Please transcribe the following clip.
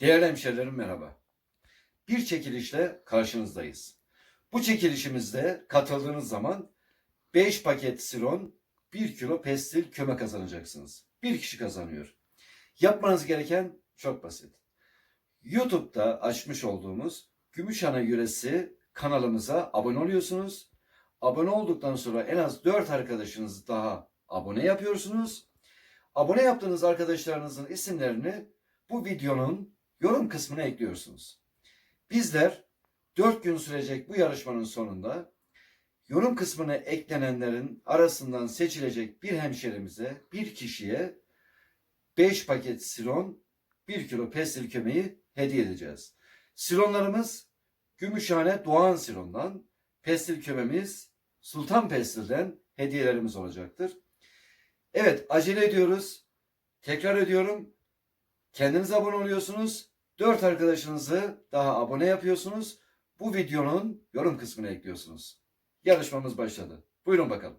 Değerli hemşerilerim merhaba. Bir çekilişle karşınızdayız. Bu çekilişimizde katıldığınız zaman 5 paket siron, 1 kilo pestil köme kazanacaksınız. Bir kişi kazanıyor. Yapmanız gereken çok basit. YouTube'da açmış olduğumuz Gümüşhane Yöresi kanalımıza abone oluyorsunuz. Abone olduktan sonra en az 4 arkadaşınız daha abone yapıyorsunuz. Abone yaptığınız arkadaşlarınızın isimlerini bu videonun yorum kısmına ekliyorsunuz. Bizler 4 gün sürecek bu yarışmanın sonunda yorum kısmına eklenenlerin arasından seçilecek bir hemşerimize, bir kişiye 5 paket silon, 1 kilo pestil kömeği hediye edeceğiz. Silonlarımız Gümüşhane Doğan Silon'dan, pestil kömemiz Sultan Pestil'den hediyelerimiz olacaktır. Evet acele ediyoruz. Tekrar ediyorum. Kendiniz abone oluyorsunuz. 4 arkadaşınızı daha abone yapıyorsunuz. Bu videonun yorum kısmına ekliyorsunuz. Yarışmamız başladı. Buyurun bakalım.